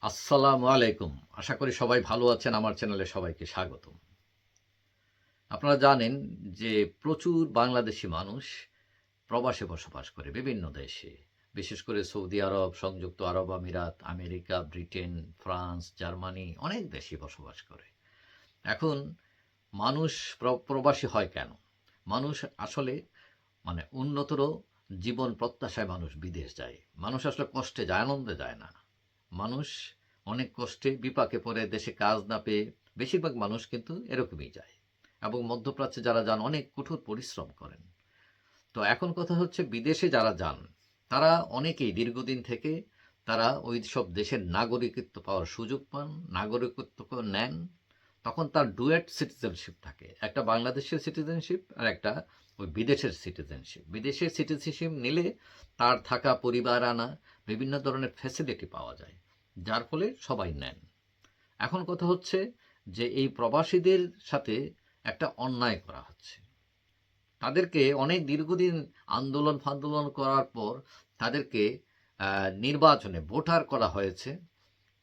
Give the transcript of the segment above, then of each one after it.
আসসালামু আলাইকুম। আশা করি সবাই ভালো আছেন, আমার চ্যানেলে সবাইকে স্বাগতম। আপনারা জানেন যে প্রচুর বাংলাদেশি মানুষ প্রবাসে বসবাস করে বিভিন্ন দেশে। বিশেষ করে সৌদি আরব, সংযুক্ত আরব আমিরাত, আমেরিকা, ব্রিটেন, ফ্রান্স, জার্মানি অনেক দেশে বসবাস করে। এখন মানুষ প্র- প্রবাসী হয় কেন? মানুষ আসলে মানে উন্নতর জীবন প্রত্যাশায় মানুষ বিদেশ যায়। মানুষ আসলে কষ্টে যায়, আনন্দে যায় না। মানুষ অনেক কষ্টে বিপাকে পড়ে, দেশে কাজ না পেয়ে বেশিরভাগ মানুষ কিন্তু এরকমই যায়। এবং মধ্যপ্রাচ্যে যারা যান, অনেক কঠোর পরিশ্রম করেন। তো এখন কথা হচ্ছে, বিদেশে যারা যান, তারা অনেকেই দীর্ঘদিন থেকে তারা ওই সব দেশের নাগরিকত্ব পাওয়ার সুযোগ পান, নাগরিকত্ব নেন। তখন তার ডুয়েট সিটিজেনশিপ থাকে। একটা বাংলাদেশের সিটিজেনশিপ আর একটা ওই বিদেশের সিটিজেনশিপ। বিদেশের সিটিজেনশিপ নিলে তার থাকা, পরিবার আনা, বিভিন্ন ধরনের ফ্যাসিলিটি পাওয়া যায়, যার ফলে সবাই নেন। এখন কথা হচ্ছে যে এই প্রবাসীদের সাথে একটা অন্যায় করা হচ্ছে। তাদেরকে অনেক দীর্ঘদিন আন্দোলন ফান্দোলন করার পর তাদেরকে নির্বাচনে ভোটার করা হয়েছে,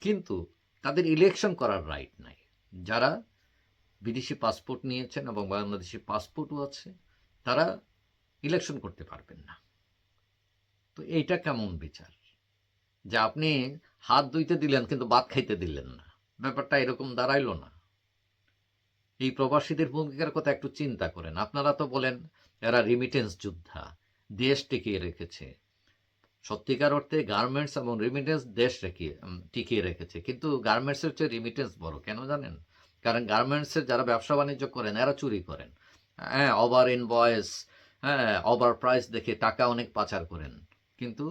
কিন্তু তাদের ইলেকশন করার রাইট নাই। যারা বিদেশি পাসপোর্ট নিয়েছেন এবং বাংলাদেশি পাসপোর্টও আছে, তারা ইলেকশন করতে পারবেন না। তো এইটা কেমন বিচার? যে আপনি হাত ধুইতে দিলেন কিন্তু ভাত খাইতে দিলেন না। ব্যাপারটা এরকম দাঁড়াইল না। এই প্রবাসীদের ভূমিকার কথা একটু চিন্তা করেন। আপনারা তো বলেন, এরা রিমিটেন্স যোদ্ধা, দেশ টিকিয়ে রেখেছে। সত্যিকার অর্থে গার্মেন্টস এবং রিমিটেন্স দেশ রেখে টিকিয়ে রেখেছে। কিন্তু গার্মেন্টসের চেয়ে রিমিটেন্স বড়, কেন জানেন? কারণ গার্মেন্টসের যারা ব্যবসা বাণিজ্য করেন, এরা চুরি করেন। হ্যাঁ ওভার ইনভয়েস হ্যাঁ ওভার প্রাইস দেখে টাকা অনেক পাচার করেন। কিন্তু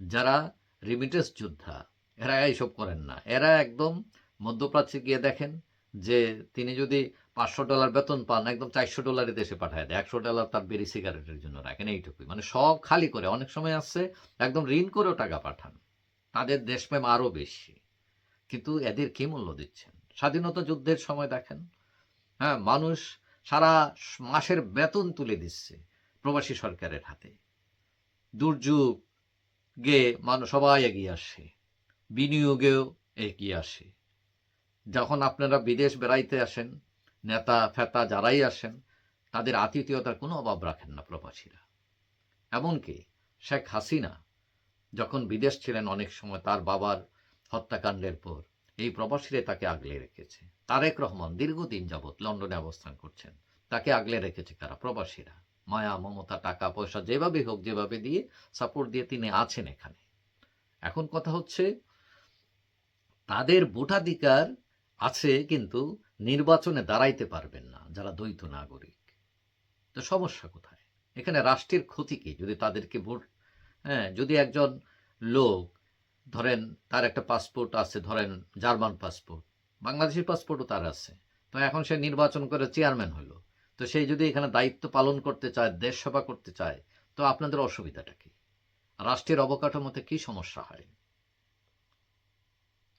যারা রিমিটেন্স যোদ্ধা, এরা এইসব করেন না। এরা একদম মধ্যপ্রাচ্যে গিয়ে দেখেন যে তিনি যদি পাঁচশো ডলার বেতন পান, একদম চারশো ডলারই দেশে পাঠায় দেয়, একশো ডলার তার বেরি সিগারেটের জন্য রাখেন এইটুকুই। মানে সব খালি করে, অনেক সময় আসছে একদম ঋণ করেও টাকা পাঠান, তাদের দেশপ্রেম আরও বেশি। কিন্তু এদের কি মূল্য দিচ্ছেন? স্বাধীনতা যুদ্ধের সময় দেখেন হ্যাঁ মানুষ সারা মাসের বেতন তুলে দিচ্ছে প্রবাসী সরকারের হাতে। দুর্যোগ গে মানুষ সবাই এগিয়ে আসে, বিনিয়োগেও এগিয়ে আসে। যখন আপনারা বিদেশ বেড়াইতে আসেন নেতা ফেতা যারাই আসেন, তাদের আতিথেয়তার কোনো অভাব রাখেন না প্রবাসীরা। এমনকি শেখ হাসিনা যখন বিদেশ ছিলেন অনেক সময়, তার বাবার হত্যাকাণ্ডের পর এই প্রবাসীরা তাকে আগলে রেখেছে। তারেক রহমান দীর্ঘদিন যাবৎ লন্ডনে অবস্থান করছেন। তাকে আগলে রেখেছে কারা? প্রবাসীরা। মায়া, মমতা, টাকা, পয়সা যেভাবে হোক, যেভাবে দিয়ে সাপোর্ট দিয়ে তিনি আছেন এখানে। এখন কথা হচ্ছে, তাদের ভোটাধিকার আছে কিন্তু নির্বাচনে দাঁড়াইতে পারবেন না যারা দ্বৈত নাগরিক। তো সমস্যা কোথায়? এখানে রাষ্ট্রের ক্ষতি কি? যদি তাদেরকে ভোট হ্যাঁ যদি একজন লোক, ধরেন তার একটা পাসপোর্ট আছে, ধরেন জার্মান পাসপোর্ট বাংলাদেশি পাসপোর্টও তার আছে। তো এখন সে নির্বাচন করে চেয়ারম্যান হলো। তো সেই যদি এখানে দায়িত্ব পালন করতে চায়, দেশ সেবা করতে চায়, তো আপনাদের অসুবিধাটা কি? রাষ্ট্রের অবকাঠামোতে কি সমস্যা হয়?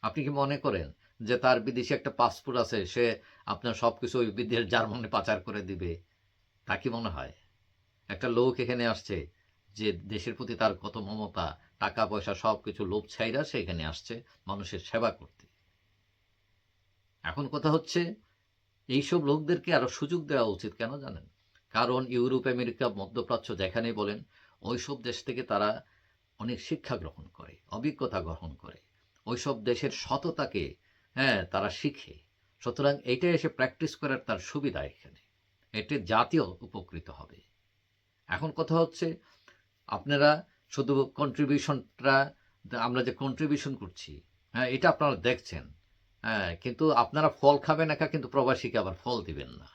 আপনি কি মনে করেন যে তার বিদেশি একটা পাসপোর্ট আছে, সে আপনার সব কিছু ওই বিদেশ, জার্মানি পাচার করে দিবে। তা কি মনে হয়? একটা লোক এখানে আসছে যে দেশের প্রতি তার কত মমতা, টাকা পয়সা সব কিছু লোভ ছাইরা সে এখানে আসছে মানুষের সেবা করতে। এখন কথা হচ্ছে, এইসব লোকদেরকে আরও সুযোগ দেওয়া উচিত কেন জানেন? কারণ ইউরোপ, আমেরিকা, মধ্যপ্রাচ্য যেখানেই বলেন, ওইসব দেশ থেকে তারা অনেক শিক্ষা গ্রহণ করে, অভিজ্ঞতা গ্রহণ করে। ওইসব দেশের সততাকে হ্যাঁ তারা শিখে। সুতরাং এইটা এসে প্র্যাকটিস করার তার সুবিধা এখানে। এতে জাতীয় উপকৃত হবে। এখন কথা হচ্ছে, আপনারা শুধু কন্ট্রিবিউশনটা আমরা যে কন্ট্রিবিউশন করছি হ্যাঁ এটা আপনারা দেখছেন। হ্যাঁ কিন্তু আপনারা ফল খাবেন একা, কিন্তু প্রবাসীকে আবার ফল দিবেন না।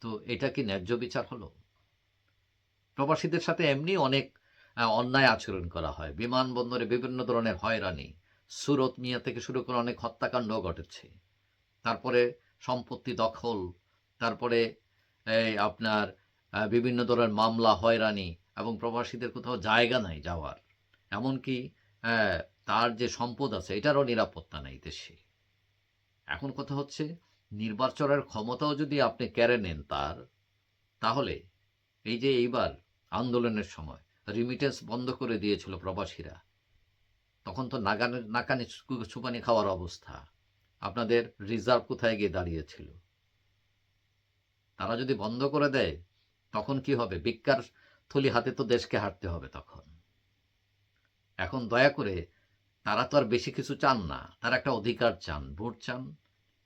তো এটা কি ন্যায্য বিচার হলো? প্রবাসীদের সাথে এমনি অনেক অন্যায় আচরণ করা হয়। বিমানবন্দরে বিভিন্ন ধরনের হয়রানি। সুরত মিয়া থেকে শুরু করে অনেক হত্যাকাণ্ড ঘটেছে। তারপরে সম্পত্তি দখল, তারপরে এই আপনার বিভিন্ন ধরনের মামলা, হয়রানি এবং প্রবাসীদের কোথাও জায়গা নাই যাওয়ার। এমনকি তার যে সম্পদ আছে, এটারও নিরাপত্তা নেই দেশে। এখন কথা হচ্ছে, নির্বাচনের ক্ষমতাও যদি আপনি কেড়ে নেন তার, তাহলে এই যে এইবার আন্দোলনের সময় রিমিটেন্স বন্ধ করে দিয়েছিল প্রবাসীরা তখন তো নাগানে, নাকানি ছুপানি খাওয়ার অবস্থা। আপনাদের রিজার্ভ কোথায় গিয়ে দাঁড়িয়েছিল? তারা যদি বন্ধ করে দেয়, তখন কি হবে? ভিক্ষার থলি হাতে তো দেশকে হাঁটতে হবে তখন। এখন দয়া করে, তারা তো আর বেশি কিছু চান না। তারা একটা অধিকার চান, ভোট চান।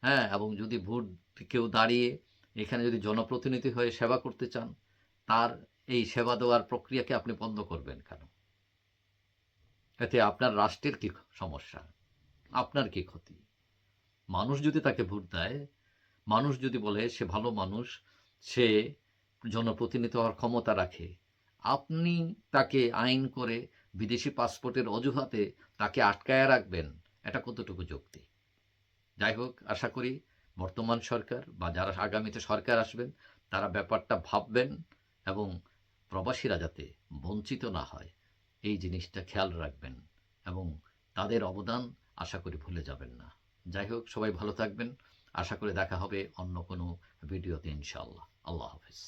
হ্যাঁ এবং যদি ভোট কেউ দাঁড়িয়ে এখানে যদি জনপ্রতিনিধি হয়ে সেবা করতে চান, তার এই সেবা দেওয়ার প্রক্রিয়াকে আপনি বন্ধ করবেন কেন? এতে আপনার রাষ্ট্রের কি সমস্যা? আপনার কি ক্ষতি? মানুষ যদি তাকে ভোট দেয়, মানুষ যদি বলে সে ভালো মানুষ, সে জনপ্রতিনিধি হওয়ার ক্ষমতা রাখে, আপনি তাকে আইন করে বিদেশি পাসপোর্টের অজুহাতে তাকে আটকায় রাখবেন, এটা কতটুকু যুক্তি? যাই হোক, আশা করি বর্তমান সরকার বা যারা আগামীতে সরকার আসবেন, তারা ব্যাপারটা ভাববেন এবং প্রবাসীরা যাতে বঞ্চিত না হয়। এই জিনিসটা খেয়াল রাখবেন এবং তাদের অবদান আশা করি ভুলে যাবেন না। যাই হোক, সবাই ভালো থাকবেন। আশা করে দেখা হবে অন্য কোনো ভিডিওতে ইনশাআল্লাহ। আল্লাহ হাফিজ।